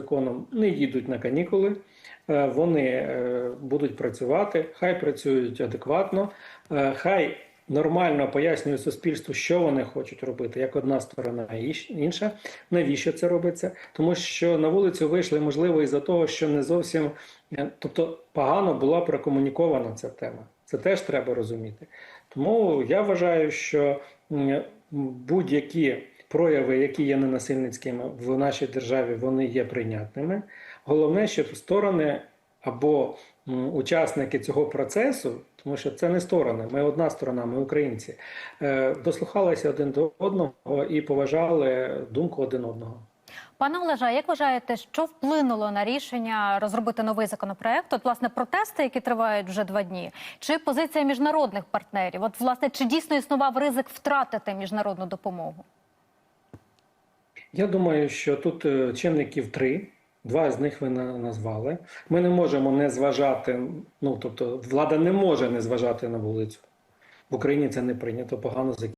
законом не їдуть на канікули, е, вони е, будуть працювати, хай працюють адекватно, е, хай нормально пояснюють суспільству, що вони хочуть робити, як одна сторона інша. Навіщо це робиться? Тому що на вулицю вийшли, можливо, із-за того, що не зовсім, тобто погано була прокомунікована ця тема. Це теж треба розуміти. Тому я вважаю, що будь-які прояви, які є ненасильницькими в нашій державі, вони є прийнятними. Головне, щоб сторони або учасники цього процесу, тому що це не сторони, ми одна сторона, ми українці, е, дослухалися один до одного і поважали думку один одного. Пане Олеже, а як вважаєте, що вплинуло на рішення розробити новий законопроект? От, власне, протести, які тривають вже два дні, чи позиція міжнародних партнерів? От, власне, чи дійсно існував ризик втратити міжнародну допомогу? Я думаю, що тут е, чинників три. Два з них ви назвали. Ми не можемо не зважати. Ну тобто, влада не може не зважати на вулицю. В Україні це не прийнято, погано